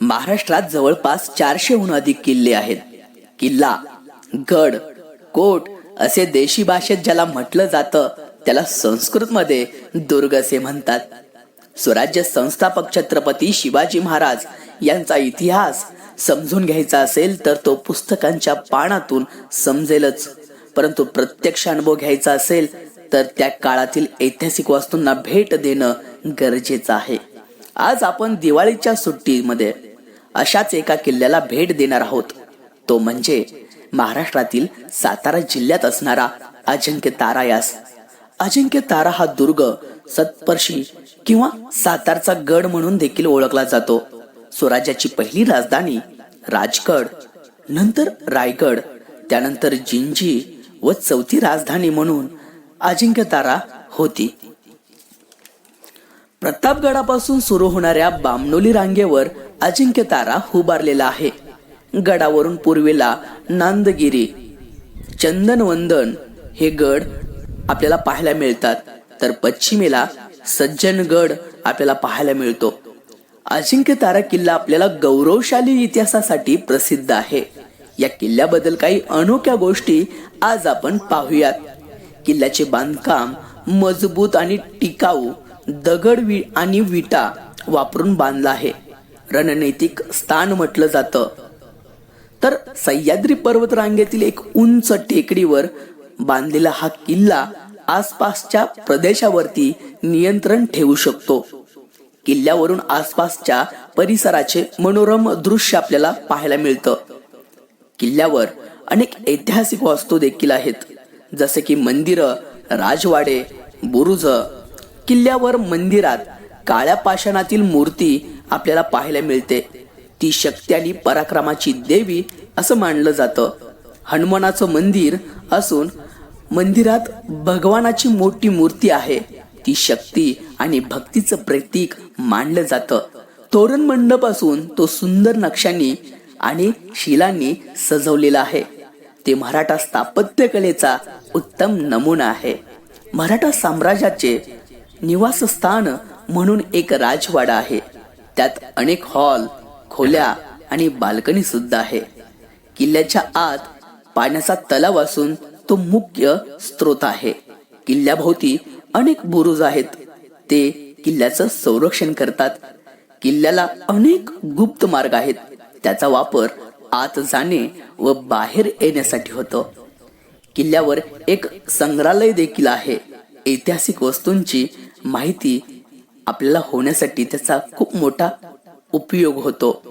महाराष्ट्रात जवळपास चारशेहून अधिक किल्ले आहेत. किल्ला गड कोट असे देशी भाषेत ज्याला म्हटलं जातं त्याला संस्कृतमध्ये दुर्ग असे म्हणतात. स्वराज्य संस्थापक छत्रपती शिवाजी महाराज यांचा इतिहास समजून घ्यायचा असेल तर तो पुस्तकांच्या पानातून समजेलच. परंतु प्रत्यक्ष अनुभव घ्यायचा असेल तर त्या काळातील ऐतिहासिक वास्तूंना भेट देणं गरजेचं आहे. आज आपण दिवाळीच्या सुट्टीमध्ये अशाच एका किल्ल्याला भेट देणार आहोत. तो म्हणजे महाराष्ट्रातील सातारा जिल्ह्यात असणारा अजिंक्य तारा यास अजिंक्य तारा हा दुर्ग सत्पर्शी किंवा सातारचा गड म्हणून देखील ओळखला जातो. स्वराज्याची पहिली राजधानी राजगड नंतर रायगड त्यानंतर जिंजी व चौथी राजधानी म्हणून अजिंक्य तारा होती. प्रतापगडापासून सुरू होणाऱ्या बामणोली रांगेवर अजिंक्य तारा उभारलेला आहे. गडावरून पूर्वेला नांदगिरी चंदनवंदन हे गड आपल्याला पाहायला मिळतात. तर पश्चिमेला सज्जनगड आपल्याला पाहायला मिळतो. अजिंक्य तारा किल्ला आपल्याला गौरवशाली इतिहासासाठी प्रसिद्ध आहे. या किल्ल्याबद्दल काही अनोख्या गोष्टी आज आपण पाहूयात. किल्ल्याचे बांधकाम मजबूत आणि टिकाऊ दगड वि आणि विटा वापरून बांधला आहे. रणनैतिक स्थान म्हटलं जातं. तर सह्याद्री पर्वत रांगेतील एक उंच टेकडीवर बांधलेला हा किल्ला आसपासच्या प्रदेशावरती नियंत्रण ठेवू शकतो. किल्ल्यावरून आसपासच्या परिसराचे मनोरम दृश्य आपल्याला पाहायला मिळतं. किल्ल्यावर अनेक ऐतिहासिक वास्तू देखील आहेत. जसे की मंदिरं राजवाडे बुरुज किल्ल्यावर मंदिरात काळ्या पाषाणातील मूर्ती आपल्याला पाहायला मिळते. ती शक्ती आणि पराक्रमाची देवी असं मानलं जातं. हनुमानाचं मंदिर असून मंदिरात भगवानाची मोठी मूर्ती आहे. ती शक्ती आणि भक्तीचं प्रतीक मानलं जातं. तोरण मंडप असून तो सुंदर नक्षांनी आणि शिलांनी सजवलेला आहे. ते मराठा स्थापत्यकलेचा उत्तम नमुना आहे. मराठा साम्राज्याचे निवासस्थान म्हणून एक राजवाडा आहे. त्यात अनेक हॉल खोल्या आणि बाल्कनी सुद्धा आहे. किल्ल्याच्या आत पाण्याचा तलाव असून तो मुख्य स्रोत आहे. किल्ल्याभोवती अनेक बुरुज आहेत. ते किल्ल्याचं संरक्षण करतात. किल्ल्याला अनेक गुप्त मार्ग आहेत. त्याचा वापर आत जाणे व बाहेर येण्यासाठी होतो. किल्ल्यावर एक संग्रहालय देखील आहे. ऐतिहासिक वस्तूंची माहिती आपल्याला होण्यासाठी त्याचा खूप मोठा उपयोग होतो.